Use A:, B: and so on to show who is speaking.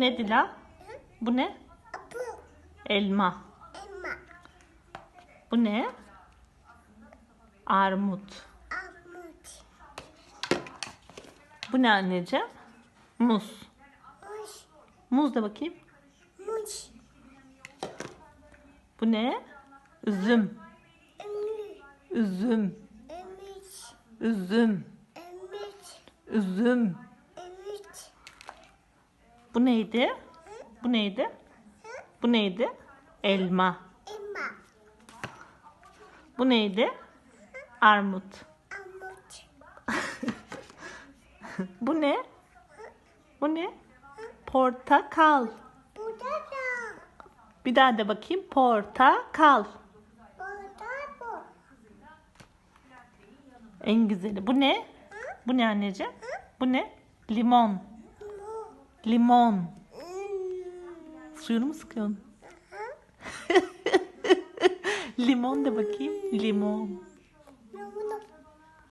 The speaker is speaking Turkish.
A: Bu ne Dila? Bu ne?
B: Bu
A: Elma.
B: elma.
A: Bu ne? Armut.
B: Armut.
A: Bu ne anneciğim? Muz.
B: Muz.
A: Muz da bakayım.
B: Muz.
A: Bu ne? Üzüm.
B: Ümü.
A: Üzüm.
B: Ümit.
A: Üzüm. Üzüm. Bu neydi? Bu neydi? Bu neydi? Elma.
B: Elma.
A: Bu neydi? Armut.
B: Armut.
A: Bu ne? Bu ne? Portakal.
B: Da.
A: Bir daha da bakayım. Portakal.
B: Bu.
A: En güzeli. Bu ne? Bu ne anneciğim? Bu ne? Limon. Limon. Suyunu mu sıkıyorsun? Limon da bakayım. Limon.